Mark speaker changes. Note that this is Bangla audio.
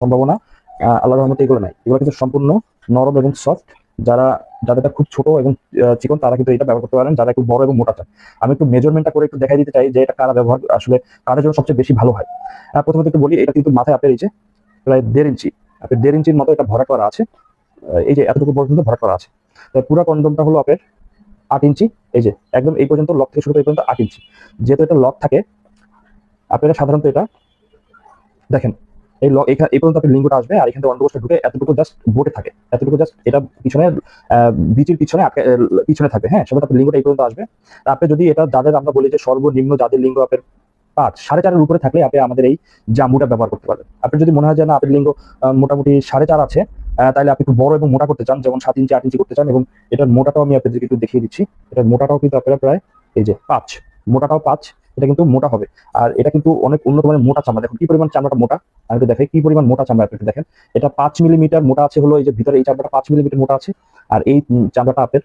Speaker 1: সম্ভাবনা আহ, আল্লাহর রহমতে এগুলো নাই। এগুলো কিন্তু সম্পূর্ণ নরম এবং সফট যারা যাদেরটা খুব ছোট এবং চিকন তারা কিন্তু এটা ব্যবহার করতে পারেন। যারা একটু বড় এবং মোটা চান। আমি একটু মেজারমেন্টটা করে একটু দেখাই দিতে চাই যে এটা কারা ব্যবহার আসলে কাদের জন্য সবচেয়ে বেশি ভালো হয়। প্রথমত একটু বলি এটা কিন্তু মাথায় আপনার এই যে প্রায় দেড় ইঞ্চি। আপনার দেড় ইঞ্চির মতো এটা ভরা করা আছে। এই যে এতটুকু পর্যন্ত ভরা করা আছে। তাই পুরো কন্ডমটা হলো আপনার আট ইঞ্চি। এই যে একদম এই পর্যন্ত লক থেকে শুরু করে পর্যন্ত আট ইঞ্চি। যেহেতু এটা লক থাকে আপনারা সাধারণত এটা দেখেন। এই এই পর্যন্ত আপনার লিঙ্গটা আসবে, আর এখান থেকে অন্ডকোষটা ঢুকে এতটুকু জাস্ট বোটে থাকে। এতটুকু জাস্ট এটা পিছনে বীজের পিছনে পিছনে থাকবে হ্যাঁ সেটা আপনার লিঙ্গটা এই পর্যন্ত আসবে। আপনি যদি এটা যাদের আমরা বলি যে সর্বনিম্ন যাদের লিঙ্গ আপনার পাঁচ সাড়ে চারের উপরে থাকলে আপনি আমাদের এই জাম্বুটা ব্যবহার করতে পারবেন। আপনি যদি মনে হয় যে না, আপনার লিঙ্গ মোটামুটি সাড়ে চার আছে তাহলে আপনি একটু বড় এবং মোটা করতে চান, যেমন সাত ইঞ্চি, আট ইঞ্চি করতে চান, এবং এটার মোটাটাও আমি আপনাদেরকে একটু দেখিয়ে দিচ্ছি। এটার মোটাটাও কিন্তু আপনারা প্রায় এই যে পাঁচ, মোটাটাও পাঁচ এটা কিন্তু মোটা হবে। আর এটা কিন্তু অনেক উন্নত মানের মোটা চামড়া। দেখুন, কি পরিমাণ চামড়াটা মোটা? আমি একটু দেখাই, কি পরিমাণ মোটা চামড়া আপনি একটু দেখেন। এটা পাঁচ মিলিমিটার মোটা আছে হলো, এই যে ভিতরে এই চামড়াটা পাঁচ মিলিমিটার মোটা আছে। আর এই চামড়াটা আপনার